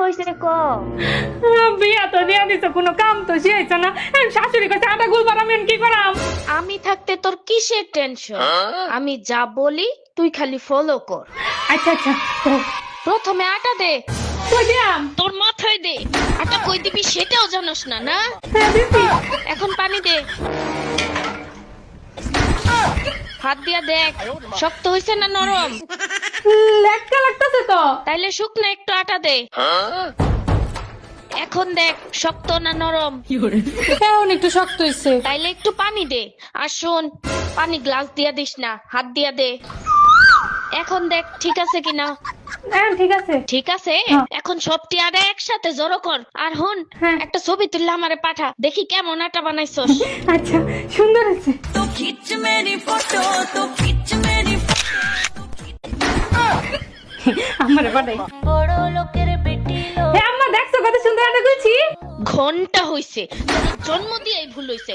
হয়েছে ক? বিয়া তো দিয়া দিছ কোনো কাম তো শেষ না। আমি শাশুড়ি কাছে আটা আমি কি করাম? আমি থাকতে তোর কিসের টেনশন আমি যা বলি তুই খালি ফলো কর। আচ্ছা আচ্ছা প্রথমে আটা দে। কই দিয়াম তোর মাথায় দে। আটা কই দিবি সেটাও জানোস না না? হ্যাঁ এখন পানি দে। হাত দিয়া দেখ শক্ত হইছে না নরম? তাইলে শুকনো একটু আটা দে। এখন দেখ শক্ত না নরম? এখন একটু শক্ত হয়েছে তাইলে একটু পানি দে। আর শোন পানি গ্লাস দিয়া দিস না হাত দিয়া দে। এখন দেখ ঠিক আছে কিনা? হ্যাঁ, ঠিক আছে। ঠিক আছে? হ্যাঁ। এখন সব আর একসাথে জড়ো কর। আর হন হ্যাঁ। একটা ছবি তুললে আমারে পাঠা। দেখি কেমন আটা বানাইছস। আচ্ছা সুন্দর আছে তো খিচ মেরি ফটো তো খিচ ঘণ্টা হইছে। জন্ম দিয়ে ভুল হইছে।